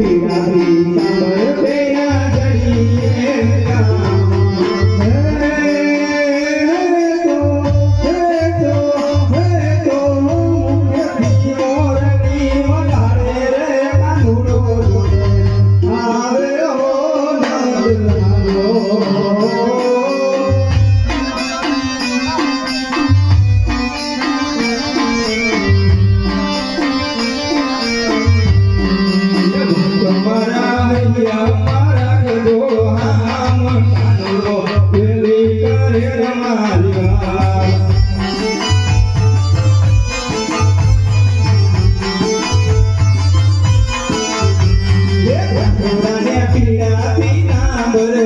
Tira, tira,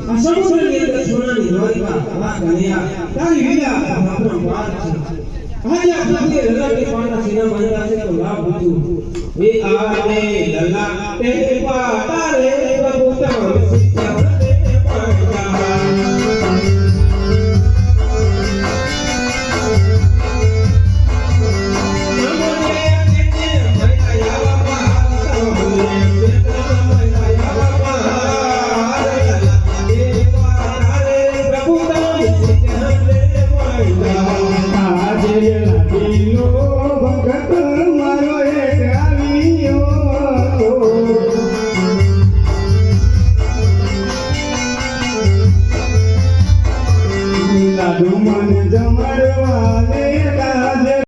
આ સમુદ્રની અંદર સોનાની માલિકા આ તારી વિદા આપણો પાર છે આજે આપણે જમણવાને